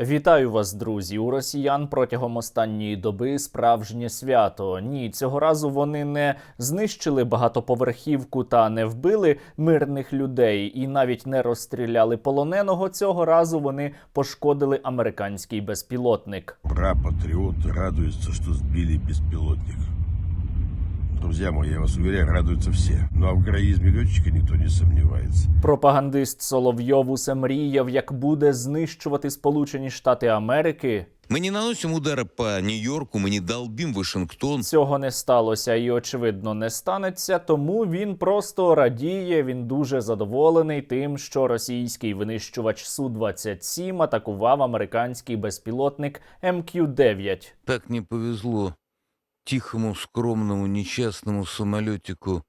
Вітаю вас, друзі. У росіян протягом останньої доби справжнє свято. Ні, цього разу вони не знищили багатоповерхівку та не вбили мирних людей і навіть не розстріляли полоненого. Цього разу вони пошкодили американський безпілотник. Пра-патриоты радуются, что сбили беспилотник. Друзья мои, я вас уверяю, радуются все. Но в героизме летчика никто не сомневается. Пропагандист Соловйов усе мріяв, як буде знищувати Сполучені Штати Америки. Мы не наносим удары по Нью-Йорку, мы не долбим Вашингтон. Цього не сталося і, очевидно, не станеться. Тому він просто радіє. Він дуже задоволений тим, що російський винищувач су 27 атакував американський безпілотник МК-9. Так не повезло тихому, скромному, несчастному самолетику,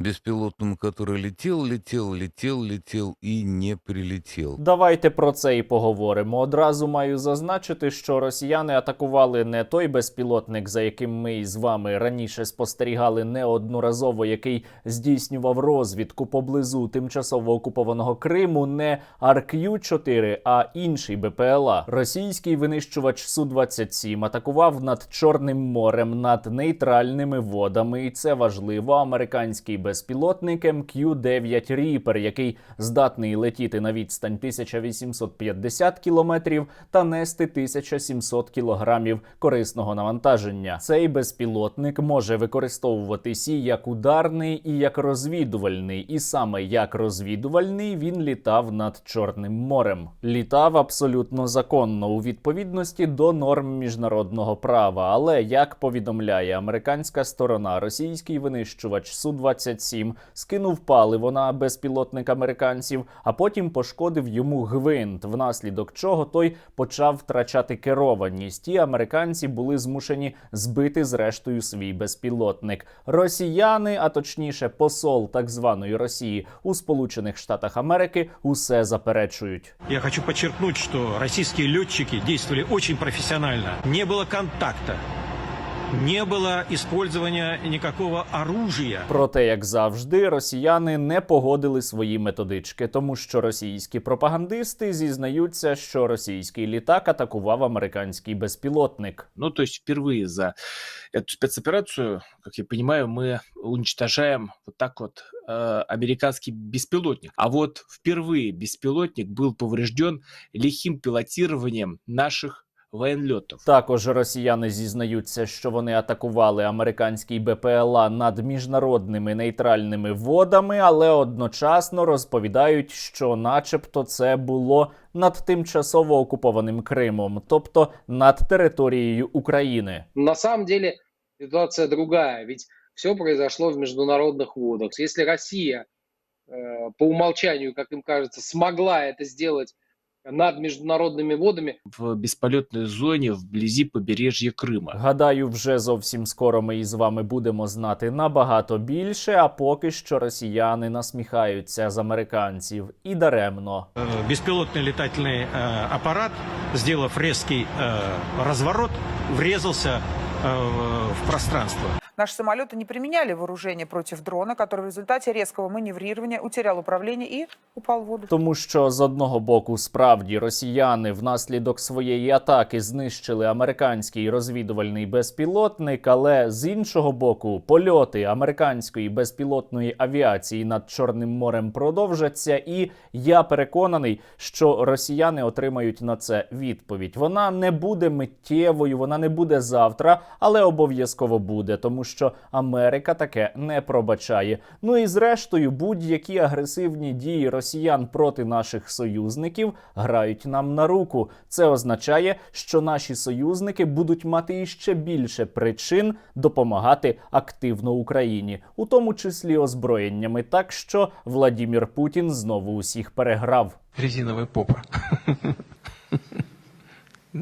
беспилотному, который летел, летел, летел, летел и не прилетел. Давайте про це і поговоримо. Одразу маю зазначити, що росіяни атакували не той безпілотник, за яким ми з вами раніше спостерігали неодноразово, який здійснював розвідку поблизу тимчасово окупованого Криму, не RQ-4, а інший БПЛА. Російський винищувач су 27 атакував над Чорним морем, над нейтральними водами, і це важливо. Американський безпілотник МК-9 Reaper, який здатний летіти на відстань 1850 кілометрів та нести 1700 кілограмів корисного навантаження. Цей безпілотник може використовуватися як ударний, і як розвідувальний. І саме як розвідувальний він літав над Чорним морем. Літав абсолютно законно у відповідності до норм міжнародного права. Але як повідомляє американська сторона, російський винищувач су 27 скинув паливо на безпілотник американців, а потім пошкодив йому гвинт, внаслідок чого той почав втрачати керованість. І американці були змушені збити зрештою свій безпілотник. Росіяни, а точніше, посол так званої Росії у Сполучених Штатах Америки, усе заперечують. Я хочу подчеркнуть, что российские летчики действовали очень профессионально. Не было контакта, не было использования никакого оружия. Проте, як завжди, росіяни не погодили свої методички, тому що російські пропагандисти зізнаються, що російський літак атакував американський безпілотник. Ну, то есть впервые за эту спецоперацию, как я понимаю, мы уничтожаем вот так вот э, американский беспилотник. А вот впервые беспилотник был поврежден лихим пилотированием наших военлетов. Також росіяни зізнаються, що вони атакували американський БПЛА над міжнародними нейтральними водами, але одночасно розповідають, що, начебто, це було над тимчасово окупованим Кримом, тобто над територією України. На самом деле ситуация другая, ведь все произошло в международных водах. Если Россия э, по умолчанию, как им кажется, смогла это сделать над международными водами, В бесполетной зоне вблизи побережья Крыма. Гадаю, вже зовсім скоро ми із вами будемо знати набагато більше. А поки що росіяни насміхаються з американців і даремно. Э, Беспилотный летательный э, аппарат, сделав резкий э, разворот, врезался э, в пространство. Наши самолеты не применяли вооружение против дрона, который в результате резкого маневрирования утерял управление и упал в воду. Тому що з одного боку, справді росіяни внаслідок своєї атаки знищили американський розвідувальний безпілотник, але з іншого боку, польоти американської безпілотної авіації над Чорним морем продовжаться, і я переконаний, що росіяни отримають на це відповідь. Вона не буде миттєвою, вона не буде завтра, але обов'язково буде, тому що Америка таке не пробачає. Ну і зрештою, будь-які агресивні дії росіян проти наших союзників грають нам на руку. Це означає, що наші союзники будуть мати іще більше причин допомагати активно Україні, у тому числі озброєннями. Так що Владімір Путін знову усіх переграв. резиновая попа.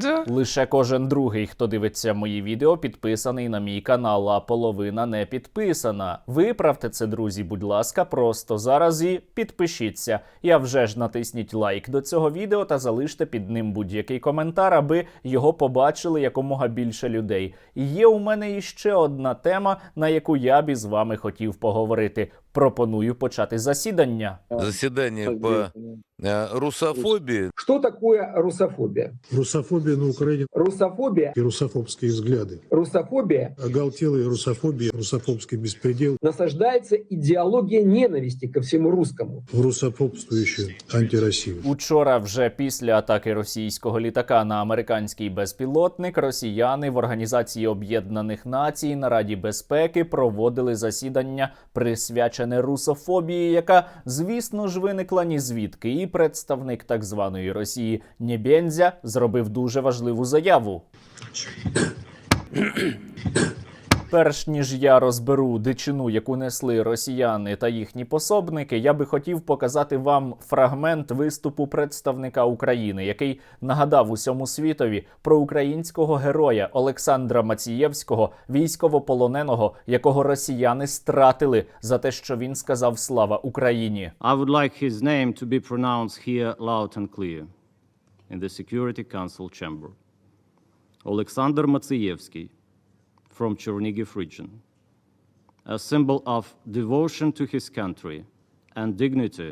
Да. Лише кожен другий, хто дивиться мої відео, підписаний на мій канал, а половина не підписана. Виправте це, друзі, будь ласка, просто зараз і підпишіться. Я вже ж натисніть лайк до цього відео та залиште під ним будь-який коментар, аби його побачили якомога більше людей. І є у мене іще одна тема, на яку я б із вами хотів поговорити. Пропоную почати засідання. Заседание по э, русофобии. Что такое русофобия? Русофобия на Украине Русофобия, и русофобские взгляды. русофобия Оголтелая русофобия, русофобский беспредел, насаждается идеология ненависти ко всему русскому. русофобствующая антироссия. Учора, вже після атаки російського літака на американський безпілотник, росіяни в Організації Об'єднаних Націй на Раді безпеки проводили засідання, присвячене русофобії, яка, звісно ж, виникла ні звідки. І представник так званої Росії Нєбєнзя зробив дуже важливу заяву. Перш ніж я розберу дичину, яку несли росіяни та їхні пособники, я би хотів показати вам фрагмент виступу представника України, який нагадав усьому світові про українського героя Олександра Мацієвського, військовополоненого, якого росіяни стратили за те, що він сказав слава Україні. I would like his name to be pronounced here loud and clear in the Security Council chamber. Olexander Matsievsky from Chernigiv region. A symbol of devotion to his country and dignity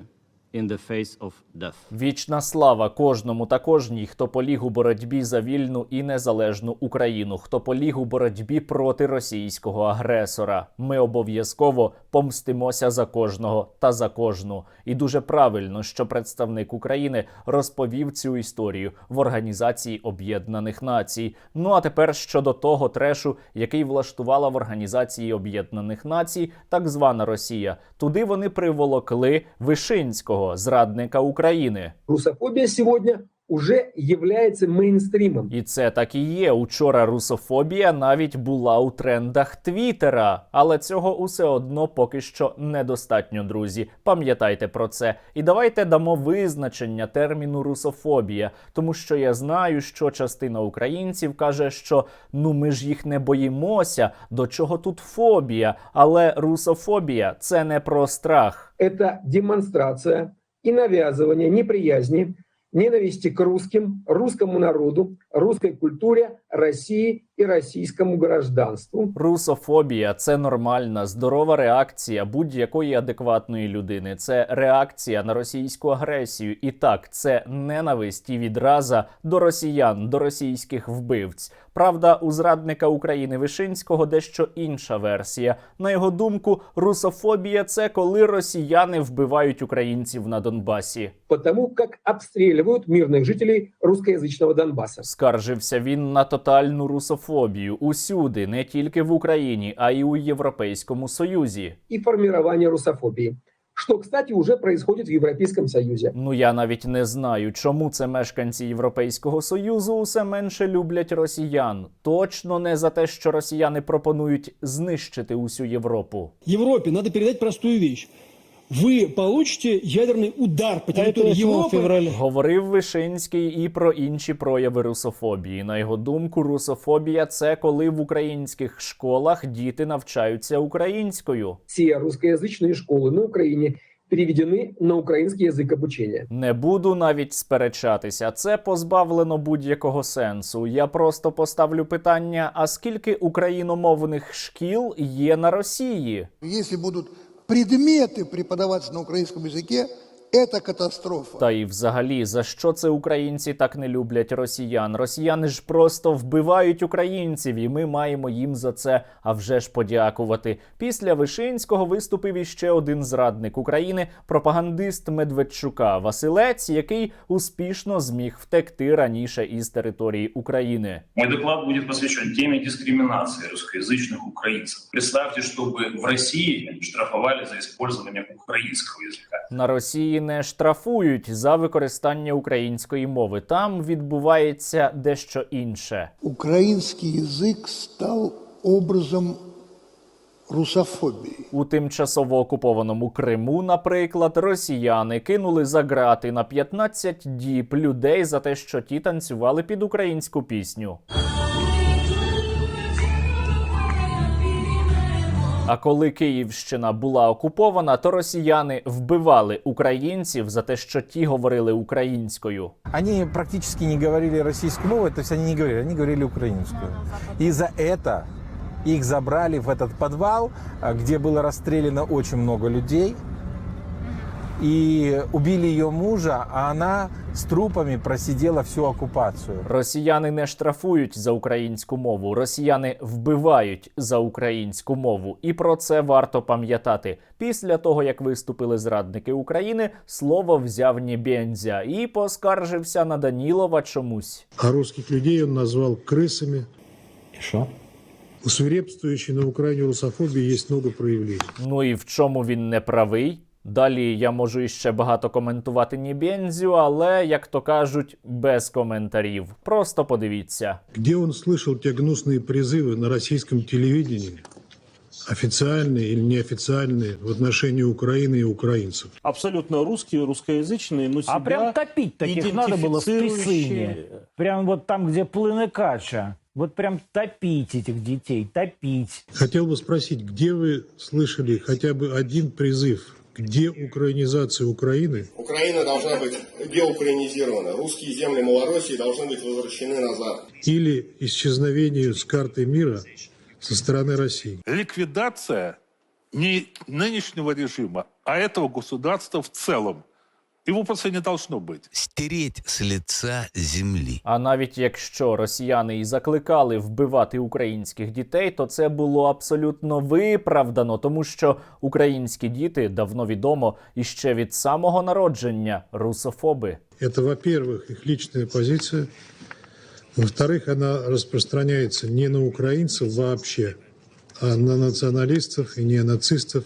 in the face of death. Вічна слава кожному та кожній, хто поліг у боротьбі за вільну і незалежну Україну, хто поліг у боротьбі проти російського агресора. Ми обов'язково помстимося за кожного та за кожну. І дуже правильно, що представник України розповів цю історію в Організації Об'єднаних Націй. Ну а тепер щодо того трешу, який влаштувала в Організації Об'єднаних Націй так звана Росія. Туди вони приволокли Вишинського, зрадника України. Русофобия сегодня уже является мейнстримом. І це так і є. Учора русофобія навіть була у трендах Твіттера. Але цього усе одно поки що недостатньо, друзі. Пам'ятайте про це. І давайте дамо визначення терміну русофобія, тому що я знаю, що частина українців каже, що ну ми ж їх не боїмося. До чого тут фобія? Але русофобія це не про страх. Это демонстрация и навязывание неприязни, ненависти к русским, русскому народу, русской культуре, России и российскому гражданству. Русофобія це нормальна, здорова реакція будь-якої адекватної людини. Це реакція на російську агресію. І так, це ненависть і відраза до росіян, до російських вбивць. Правда, у зрадника України Вишинського дещо інша версія. На його думку, русофобія це коли росіяни вбивають українців на Донбасі. Потому как обстреливают мирных жителей русскоязычного Донбасса. Скаржився він на тотальну русофобію усюди, не тільки в Україні, а й у Європейському Союзі. и формирование русофобии, что, кстати, уже происходит в Европейском Союзе. Ну я навіть не знаю, чому це мешканці Європейського союзу усе менше люблять росіян. Точно не за те, що росіяни пропонують знищити усю Європу. Европе надо передать простую вещь. Вы получите ядерный удар по территории Европы. Говорив Вишинський і про інші прояви русофобії. На його думку, русофобія це коли в українських школах діти навчаються українською. Все русскоязычные школы на Украине переведены на украинский язык обучения. Не буду навіть сперечатися. Це позбавлено будь-якого сенсу. Я просто поставлю питання: а скільки україномовних шкіл є на Росії? Если будут предметы преподаваться на украинском языке, это катастрофа. Та і взагалі, за що це українці так не люблять росіян? Росіяни ж просто вбивають українців, і ми маємо їм за це а вже ж подякувати. Після Вишинського виступив іще один зрадник України, пропагандист Медведчука Василець, який успішно зміг втекти раніше із території України. Мой доклад будет посвящен теме дискриминации русскоязычных украинцев. Представьте, чтобы в России штрафовали за использование украинского языка. На Росії не штрафують за використання української мови. Там відбувається дещо інше. Украинский язык стал образом русофобии. У тимчасово окупованому Криму, наприклад, росіяни кинули за грати на 15 діб людей за те, що ті танцювали під українську пісню. А коли Київщина була окупована, то росіяни вбивали українців за те, що ті говорили українською. Они практически не говорили российскую мову, то есть они не говорили, они говорили украинскую. И за это Их забрали в этот подвал, а, где было расстреляно очень много людей. И убили ее мужа, а она с трупами просидела всю оккупацию. Росіяни не штрафують за українську мову, росіяни вбивають за українську мову, і про це варто пам'ятати. Після того як виступили зрадники України, слово взяв Нєбєнзя і поскаржився на Данілова чомусь. А русских людей он назвал крысами. И что? У свирепствующей на Украине русофобии есть много проявлений. Ну і в чому він не правий? Далі я можу іще багато коментувати Нєбєнзю, але як то кажуть, без коментарів. Просто подивіться. Где он слышал те гнусные призывы на российском телевидении, официальные или неофициальные, в отношении Украины и украинцев? абсолютно русские, русскоязычные, но себя А прям топить таких надо было в Присыне. идентифицирующие. Прям вот там, где плыны кача. Вот прям топить этих детей, топить. Хотел бы спросить, где вы слышали хотя бы один призыв к деукраинизации Украины Украина должна быть деукраинизирована. Русские земли Малороссии должны быть возвращены назад. или исчезновению с карты мира со стороны России? ликвидация не нынешнего режима, а этого государства в целом. Его просто не должно быть. Стереть с лица земли. А навіть якщо росіяни і закликали вбивати українських дітей, то це було абсолютно виправдано, тому що українські діти давно відомо і ще від самого народження русофоби. Это, во-первых, их личная позиция. Во-вторых, она распространяется не на украинцев вообще, а на националистов и неонацистов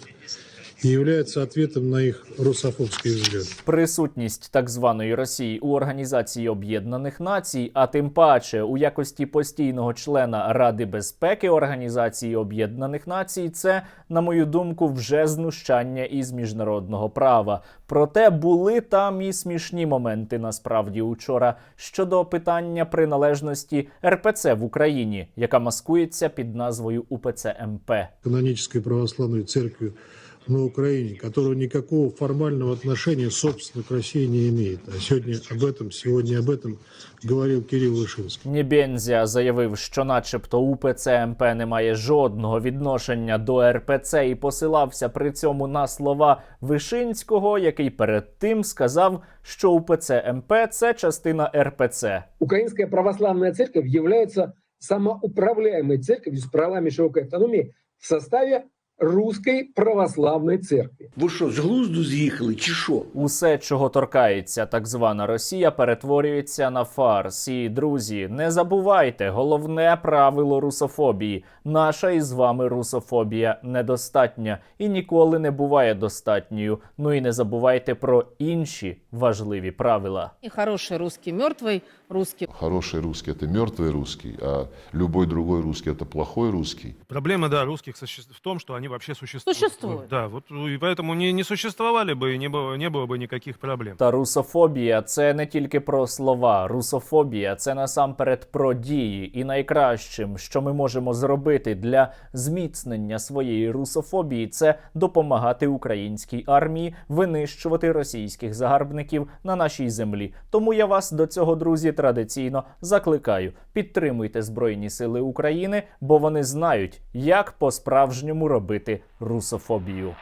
и является ответом на их русофобские взгляды. Присутність так званої Росії у Організації Об'єднаних Націй, а тим паче у якості постійного члена Ради безпеки Організації Об'єднаних Націй, це, на мою думку, вже знущання із міжнародного права. Проте були там і смішні моменти насправді учора щодо питання приналежності РПЦ в Україні, яка маскується під назвою УПЦ МП. Канонической православной церкви на Украине, которого никакого формального отношения, собственно, к России не имеет. А сегодня об этом, сегодня об этом говорил Кирилл Вышинский. Нєбєнзя заявив, що, начебто, УПЦ МП не має жодного відношення до РПЦ і посилався при цьому на слова Вишинського, який перед тим сказав, що УПЦ МП це частина РПЦ. Украинская православная церковь является самоуправляемой церковью с правами широкой автономии в составе Русской православной церкви. Ви що, з глузду з'їхали, чи що? Усе, чого торкається так звана Росія, перетворюється на фарс. І друзі, не забувайте головне правило русофобії. Наша із вами русофобія недостатня і ніколи не буває достатньою. Ну і не забувайте про інші важливі правила. И хороший русский, мертвый русский. Хороший русский – это мертвый русский, а любой другой русский – это плохой русский. Проблема, да, русских суще- в том, что они вообще существуют. Существуют. Да, вот ну, и поэтому не, не существовали бы, и не было, не было бы никаких проблем. Та русофобія це не тільки про слова. Русофобія це насамперед про дії. І найкращим, що ми можемо зробити для зміцнення своєї русофобії, це допомагати українській армії винищувати російських загарбників на нашій землі. Тому я вас до цього, друзі, традиційно закликаю. Підтримуйте Збройні Сили України, бо вони знають, як по-справжньому робити русофобію.